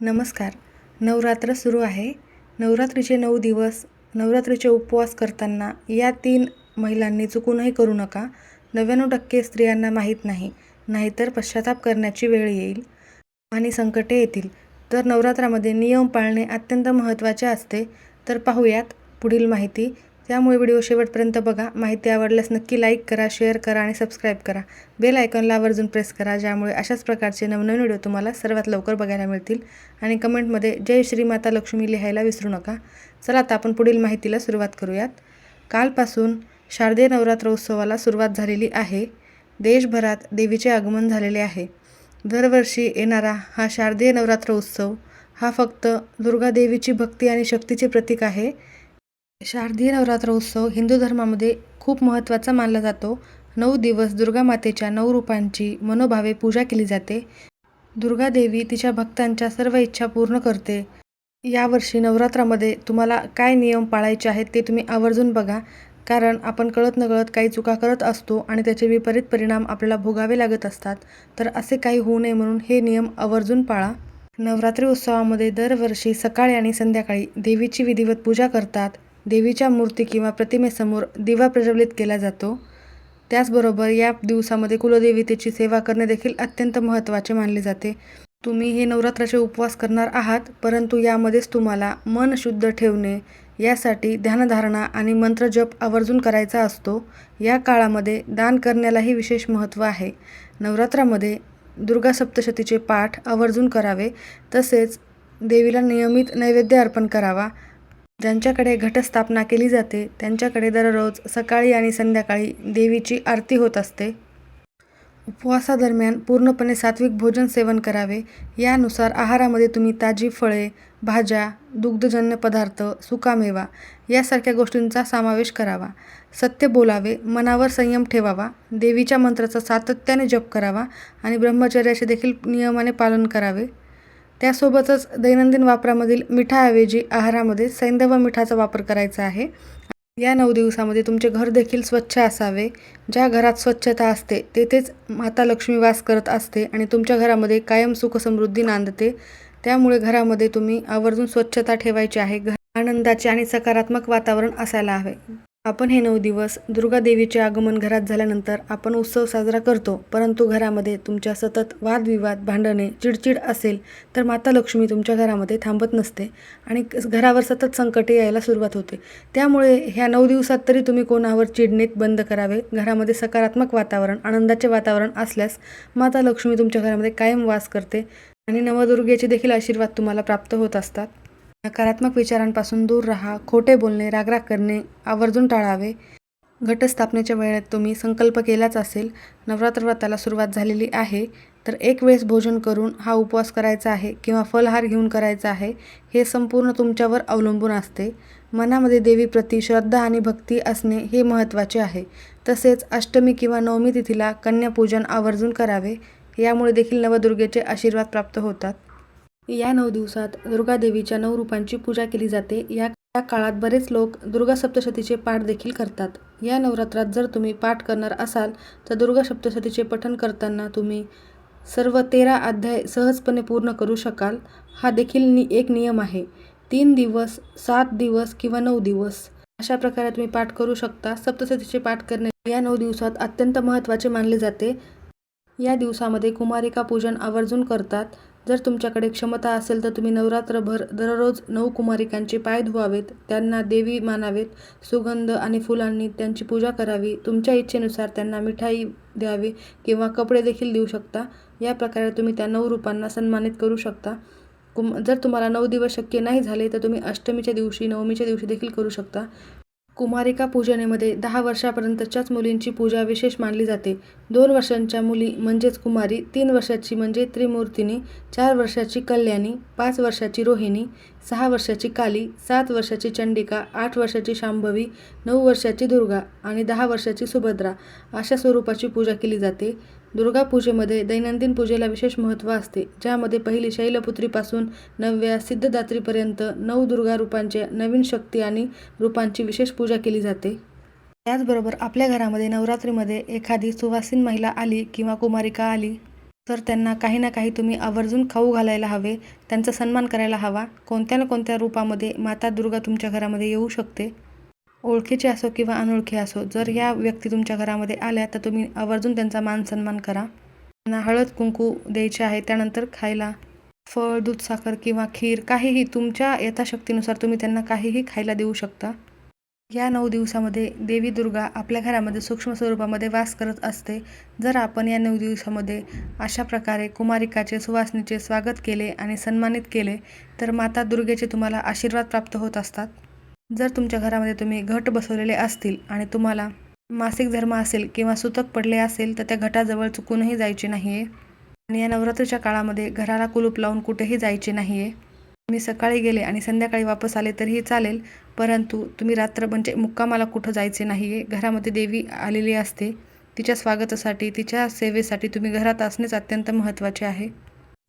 नमस्कार. नवरात्र सुरू आहे. नवरात्रीचे नऊ दिवस नवरात्रीचे उपवास करताना या तीन महिलांनी चुकूनही करू नका. नव्याण्णव टक्के स्त्रियांना माहीत नाही नाहीतर पश्चाताप करण्याची वेळ येईल आणि संकटे येतील. तर नवरात्रामध्ये नियम पाळणे अत्यंत महत्त्वाचे असते. तर पाहूयात पुढील माहिती. त्यामुळे व्हिडिओ शेवटपर्यंत बघा. माहिती आवडल्यास नक्की लाईक करा शेअर करा आणि सबस्क्राईब करा. बेल आयकॉनला आवर्जून प्रेस करा ज्यामुळे अशाच प्रकारचे नवनवीन व्हिडिओ तुम्हाला सर्वात लवकर बघायला मिळतील. आणि कमेंटमध्ये जय श्री माता लक्ष्मी लिहायला विसरू नका. चला आता आपण पुढील माहितीला सुरुवात करूयात. कालपासून शारदीय नवरात्र उत्सवाला सुरुवात झालेली आहे. देशभरात देवीचे आगमन झालेले आहे. दरवर्षी येणारा हा शारदीय नवरात्र उत्सव हा फक्त दुर्गा देवीची भक्ती आणि शक्तीचे प्रतीक आहे. शारदीय नवरात्र उत्सव हिंदू धर्मामध्ये खूप महत्त्वाचा मानला जातो. नऊ दिवस दुर्गा मातेच्या नऊ रूपांची मनोभावे पूजा केली जाते. दुर्गा देवी तिच्या भक्तांच्या सर्व इच्छा पूर्ण करते. यावर्षी नवरात्रामध्ये तुम्हाला काय नियम पाळायचे आहेत ते तुम्ही आवर्जून बघा. कारण आपण कळत नकळत काही चुका करत असतो आणि त्याचे विपरीत परिणाम आपल्याला भोगावे लागत असतात. तर असे काही होऊ नये म्हणून हे नियम आवर्जून पाळा. नवरात्री उत्सवामध्ये दरवर्षी सकाळी आणि संध्याकाळी देवीची विधिवत पूजा करतात. देवीच्या मूर्ती किंवा प्रतिमेसमोर दिवा प्रज्वलित केला जातो. त्याचबरोबर या दिवसामध्ये कुलदेवतेची सेवा करणे देखील अत्यंत महत्त्वाचे मानले जाते. तुम्ही हे नवरात्राचे उपवास करणार आहात परंतु यामध्येच तुम्हाला मन शुद्ध ठेवणे यासाठी ध्यानधारणा आणि मंत्रजप आवर्जून करायचा असतो. या काळामध्ये दान करण्यालाही विशेष महत्त्व आहे. नवरात्रामध्ये दुर्गा सप्तशतीचे पाठ आवर्जून करावे तसेच देवीला नियमित नैवेद्य अर्पण करावा ज्यांच्याकडे घटस्थापना केली जाते त्यांच्याकडे दररोज सकाळी आणि संध्याकाळी देवीची आरती होत असते. उपवासादरम्यान पूर्णपणे सात्विक भोजन सेवन करावे. यानुसार आहारामध्ये तुम्ही ताजी फळे भाज्या दुग्धजन्य पदार्थ सुकामेवा यासारख्या गोष्टींचा समावेश करावा. सत्य बोलावे मनावर संयम ठेवावा देवीच्या मंत्राचा सातत्याने जप करावा आणि ब्रह्मचर्याचे देखील नियमाने पालन करावे. त्यासोबतच दैनंदिन वापरामधील मिठाऐवजी आहारामध्ये सैंधव मिठाचा वापर करायचा आहे. या नऊ दिवसामध्ये तुमचे घर देखील स्वच्छ असावे. ज्या घरात स्वच्छता असते तेथेच माता लक्ष्मी वास करत असते आणि तुमच्या घरामध्ये कायम सुख समृद्धी नांदते. त्यामुळे घरामध्ये तुम्ही आवर्जून स्वच्छता ठेवायची आहे. घर आनंदाचे आणि सकारात्मक वातावरण असायला हवे. आपण हे नऊ दिवस दुर्गादेवीचे आगमन घरात झाल्यानंतर आपण उत्सव साजरा करतो. परंतु घरामध्ये तुमच्या सतत वादविवाद भांडणे चिडचिड असेल तर माता लक्ष्मी तुमच्या घरामध्ये थांबत नसते आणि घरावर सतत संकटे यायला सुरुवात होते. त्यामुळे ह्या नऊ दिवसात तरी तुम्ही कोणावर चिडणेत बंद करावे? घरामध्ये सकारात्मक वातावरण आनंदाचे वातावरण असल्यास माता लक्ष्मी तुमच्या घरामध्ये कायम वास करते आणि नवदुर्गेचे देखील आशीर्वाद तुम्हाला प्राप्त होत असतात. नकारात्मक विचारांपासून दूर राहा खोटे बोलणे रागराग करणे आवर्जून टाळावे. घटस्थापनेच्या वेळेत तुम्ही संकल्प केलाच असेल नवरात्र व्रताला सुरुवात झालेली आहे तर एक वेळेस भोजन करून हा उपवास करायचा आहे किंवा फलहार घेऊन करायचा आहे हे संपूर्ण तुमच्यावर अवलंबून असते. मनामध्ये देवीप्रती श्रद्धा आणि भक्ती असणे हे महत्त्वाचे आहे. तसेच अष्टमी किंवा नवमी तिथीला कन्यापूजन आवर्जून करावे यामुळे देखील नवदुर्गेचे आशीर्वाद प्राप्त होतात. या नऊ दिवसात दुर्गादेवीच्या नऊ रूपांची पूजा केली जाते. या या काळात बरेच लोक दुर्गा सप्तशतीचे पाठ देखील करतात. या नवरात्रात जर तुम्ही पाठ करणार असाल तर दुर्गा सप्तशतीचे पठण करताना तुम्ही सर्व तेरा अध्याय सहजपणे पूर्ण करू शकाल. हा देखील नि एक नियम आहे. तीन दिवस सात दिवस किंवा नऊ दिवस. अशा प्रकारे तुम्ही पाठ करू शकता. सप्तशतीचे पाठ करणे या नऊ दिवसात अत्यंत महत्त्वाचे मानले जाते. या दिवसामध्ये कुमारिका पूजन आवर्जून करतात. जर तुमच्याकडे क्षमता असेल तर तुम्ही नवरात्रभर दररोज नऊ कुमारिकांचे पाय धुवावेत त्यांना देवी मानावेत सुगंध आणि फुलांनी त्यांची पूजा करावी तुमच्या इच्छेनुसार त्यांना मिठाई द्यावी किंवा कपडे देखील देऊ शकता. या प्रकारे तुम्ही त्या नऊ रूपांना सन्मानित करू शकता. कुम जर तुम्हाला नऊ दिवस शक्य नाही झाले तर तुम्ही अष्टमीच्या दिवशी नवमीच्या दिवशी देखील करू शकता. कुमारिका पूजनेमध्ये दहा वर्षापर्यंतच्याच मुलींची पूजा विशेष मानली जाते. दोन वर्षांच्या मुली म्हणजेच कुमारी तीन वर्षाची म्हणजे त्रिमूर्तिनी चार वर्षाची कल्याणी पाच वर्षाची रोहिणी सहा वर्षाची काली सात वर्षाची चंडिका आठ वर्षाची शांभवी नऊ वर्षाची दुर्गा आणि दहा वर्षाची सुभद्रा अशा स्वरूपाची पूजा केली जाते. दुर्गा पूजेमध्ये दैनंदिन पूजेला विशेष महत्त्व असते ज्यामध्ये पहिली शैलपुत्रीपासून नवव्या सिद्धदात्रीपर्यंत नऊ दुर्गा रूपांच्या नवीन शक्ती आणि रूपांची विशेष पूजा केली जाते. त्याचबरोबर आपल्या घरामध्ये नवरात्रीमध्ये एखादी सुवासीन महिला आली किंवा कुमारिका आली तर त्यांना काही ना काही तुम्ही आवर्जून खाऊ घालायला हवे त्यांचा सन्मान करायला हवा. कोणत्या ना कोणत्या रूपामध्ये माता दुर्गा तुमच्या घरामध्ये येऊ शकते? ओळखीचे असो किंवा अनोळखी असो जर या व्यक्ती तुमच्या घरामध्ये आल्या तर तुम्ही आवर्जून त्यांचा मान सन्मान करा. त्यांना हळद कुंकू द्यायचे आहे त्यानंतर खायला फळ दूध साखर किंवा खीर काहीही तुमच्या यथाशक्तीनुसार तुम्ही त्यांना काहीही खायला देऊ शकता. या नऊ दिवसामध्ये देवी दुर्गा आपल्या घरामध्ये सूक्ष्म स्वरूपामध्ये वास करत असते. जर आपण या नऊ दिवसामध्ये अशा प्रकारे कुमारिकाचे सुवासनीचे स्वागत केले आणि सन्मानित केले तर माता दुर्गेचे तुम्हाला आशीर्वाद प्राप्त होत असतात. जर तुमच्या घरामध्ये तुम्ही घट बसवलेले असतील आणि तुम्हाला मासिक धर्म असेल किंवा सुतक पडले असेल तर त्या घटाजवळ चुकूनही जायचे नाही आहे आणि या नवरात्रीच्या काळामध्ये घराला कुलूप लावून कुठेही जायचे नाही आहे तुम्ही सकाळी गेले आणि संध्याकाळी वापस आले तरीही चालेल परंतु तुम्ही रात्र म्हणजे मुक्कामाला कुठं जायचे नाही आहे घरामध्ये देवी आलेली असते. तिच्या स्वागतासाठी तिच्या सेवेसाठी तुम्ही घरात असणेच अत्यंत महत्त्वाचे आहे.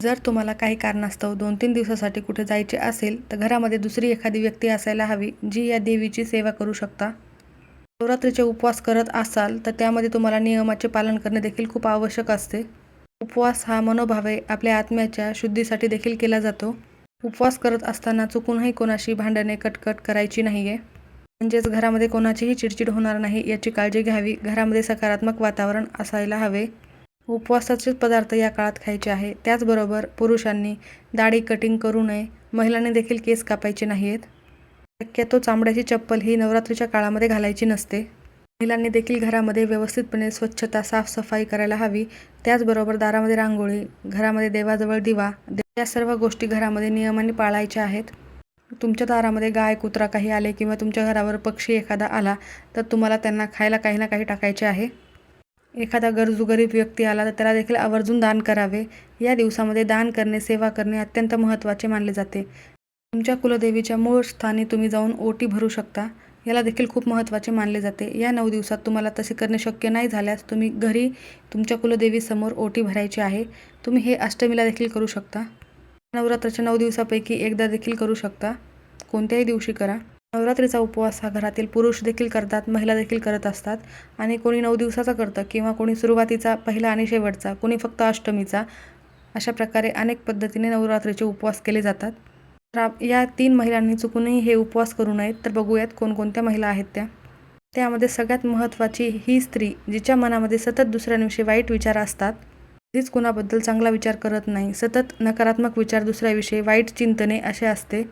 जर तुम्हाला काही कारणास्तव दोन तीन दिवसासाठी कुठे जायचे असेल तर घरामध्ये दुसरी एखादी व्यक्ती असायला हवी जी या देवीची सेवा करू शकता. नवरात्रीचे उपवास करत असाल तर त्यामध्ये तुम्हाला नियमाचे पालन करणे देखील खूप आवश्यक असते. उपवास हा मनोभावे आपल्या आत्म्याच्या शुद्धीसाठी देखील केला जातो. उपवास करत असताना चुकूनही कोणाशी भांडणे कटकट करायची नाही आहे म्हणजेच घरामध्ये कोणाचीही चिडचिड होणार नाही याची काळजी घ्यावी. घरामध्ये सकारात्मक वातावरण असायला हवे. उपवासाचे पदार्थ या काळात खायचे आहे. त्याचबरोबर पुरुषांनी दाढी कटिंग करू नये. महिलांनी देखील केस कापायचे नाही आहेत शक्यतो चामड्याची चप्पल ही नवरात्रीच्या काळामध्ये घालायची नसते. महिलांनी देखील घरामध्ये व्यवस्थितपणे स्वच्छता साफसफाई करायला हवी. त्याचबरोबर दारामध्ये रांगोळी घरामध्ये देवाजवळ दिवा या सर्व गोष्टी घरामध्ये नियमाने पाळायच्या आहेत. तुमच्या दारामध्ये गाय कुत्रा काही आले किंवा तुमच्या घरावर पक्षी एखादा आला तर तुम्हाला त्यांना खायला काही ना काही टाकायचे आहे. एखादा गरजू गरीब व्यक्ती आला तर त्याला देखील आवर्जून दान करावे. या दिवसामध्ये दान करणे सेवा करणे अत्यंत महत्त्वाचे मानले जाते. तुमच्या कुलदेवीच्या मूळ स्थानी तुम्ही जाऊन ओटी भरू शकता. याला देखील खूप महत्त्वाचे मानले जाते. या नऊ दिवसात तुम्हाला तसे करणे शक्य नाही झाल्यास तुम्ही घरी तुमच्या कुलदेवीसमोर ओटी भरायची आहे. तुम्ही हे अष्टमीला देखील करू शकता. नवरात्राच्या नऊ दिवसापैकी एकदा देखील करू शकता. कोणत्याही दिवशी करा. नवरात्रीचा उपवास हा घरातील पुरुष देखील करतात महिला देखील करत असतात. आणि कोणी नऊ दिवसाचा करतं किंवा कोणी सुरुवातीचा पहिला आणि शेवटचा कोणी फक्त अष्टमीचा अशा प्रकारे अनेक पद्धतीने नवरात्रीचे उपवास केले जातात. तर या तीन महिलांनी चुकूनही हे उपवास करू नयेत. तर बघूयात कोणकोणत्या महिला आहेत त्या. त्यामध्ये सगळ्यात महत्त्वाची ही स्त्री जिच्या मनामध्ये सतत दुसऱ्यांविषयी वाईट विचार असतात कधीच कुणाबद्दल चांगला विचार करत नाही. सतत नकारात्मक विचार दुसऱ्याविषयी वाईट चिंतने असे असते.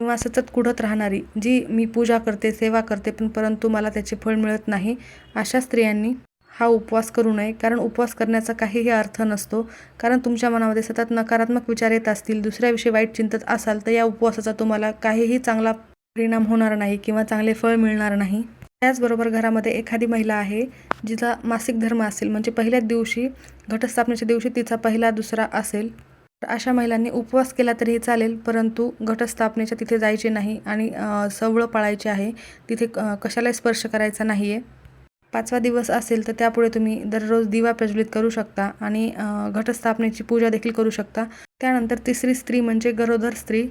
किंवा सतत कुढत राहणारी जी मी पूजा करते सेवा करते पण परंतु मला त्याचे फळ मिळत नाही अशा स्त्रियांनी हा उपवास करू नये. कारण उपवास करण्याचा काहीही अर्थ नसतो. कारण तुमच्या मनामध्ये सतत नकारात्मक विचार येत असतील दुसऱ्याविषयी वाईट चिंतत असाल तर या उपवासाचा तुम्हाला काहीही चांगला परिणाम होणार नाही किंवा चांगले फळ मिळणार नाही. त्याचबरोबर घरामध्ये एखादी महिला आहे जिचा मासिक धर्म असेल म्हणजे पहिल्याच दिवशी घटस्थापनेच्या दिवशी तिचा पहिला दुसरा असेल. अशा महिलांनी उपवास केला तरीही चालेल परंतु घटस्थापनेच्या तिथे जायचे नाही आणि सवळं पाळायचे आहे. तिथे कशालाही स्पर्श करायचा नाही आहे पाचवा दिवस असेल तर त्यापुढे तुम्ही दररोज दिवा प्रज्वलित करू शकता आणि घटस्थापनेची पूजा देखील करू शकता. त्यानंतर तिसरी स्त्री म्हणजे गरोदर स्त्री.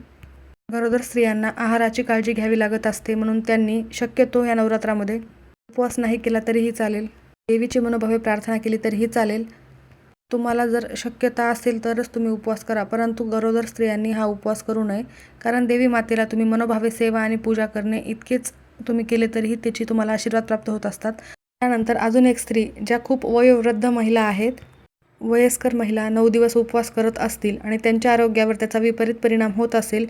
गरोदर स्त्रियांना आहाराची काळजी घ्यावी लागत असते म्हणून त्यांनी शक्यतो या नवरात्रामध्ये उपवास नाही केला तरीही चालेल. देवीची मनोभावे प्रार्थना केली तरीही चालेल. तुम्हाला जर शक्यता असेल तरच तुम्ही उपवास करा. परंतु गरोदर स्त्रियांनी हा उपवास करू नये. कारण देवी मातेला तुम्ही मनोभावे सेवा आणि पूजा करणे इतकेच तुम्ही केले तरीही त्याची तुम्हाला आशीर्वाद प्राप्त होत असतात. त्यानंतर अजून एक स्त्री ज्या खूप वयोवृद्ध महिला आहेत. वयस्कर महिला नऊ दिवस उपवास करत असतील आणि त्यांच्या आरोग्यावर त्याचा विपरीत परिणाम होत असेल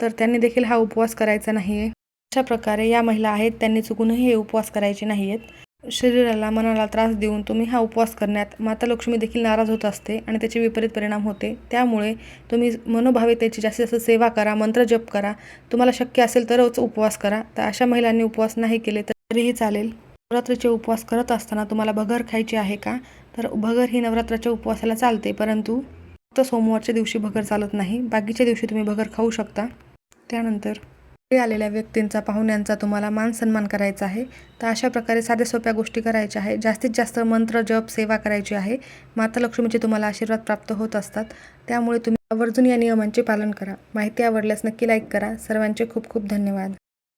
तर त्यांनी देखील हा उपवास करायचा नाही आहे अशा प्रकारे या महिला आहेत त्यांनी चुकूनही हे उपवास करायचे नाही आहेत शरीराला मनाला त्रास देऊन तुम्ही हा उपवास करण्यात माता लक्ष्मी देखील नाराज होत असते आणि त्याचे विपरीत परिणाम होते. त्यामुळे तुम्ही मनोभावे त्याची जास्तीत जास्त सेवा करा मंत्र जप करा. तुम्हाला शक्य असेल तरच उपवास करा. तर अशा महिलांनी उपवास नाही केले तरीही चालेल. नवरात्रीचे उपवास करत असताना तुम्हाला भगर खायची आहे का? तर भगर ही नवरात्राच्या उपवासाला चालते परंतु फक्त सोमवारच्या दिवशी भगर चालत नाही. बाकीच्या दिवशी तुम्ही भगर खाऊ शकता. त्यानंतर आलेल्या व्यक्तींचा पाहुण्यांचा तुम्हाला मान सन्मान करायचा आहे. तर अशा प्रकारे साध्या सोप्या गोष्टी करायच्या आहे. जास्तीत जास्त मंत्र जप सेवा करायची आहे. माता लक्ष्मीचे तुम्हाला आशीर्वाद प्राप्त होत असतात. त्यामुळे तुम्ही आवर्जून या नियमांचे पालन करा. माहिती आवडल्यास नक्की लाईक करा. सर्वांचे खूप खूप धन्यवाद.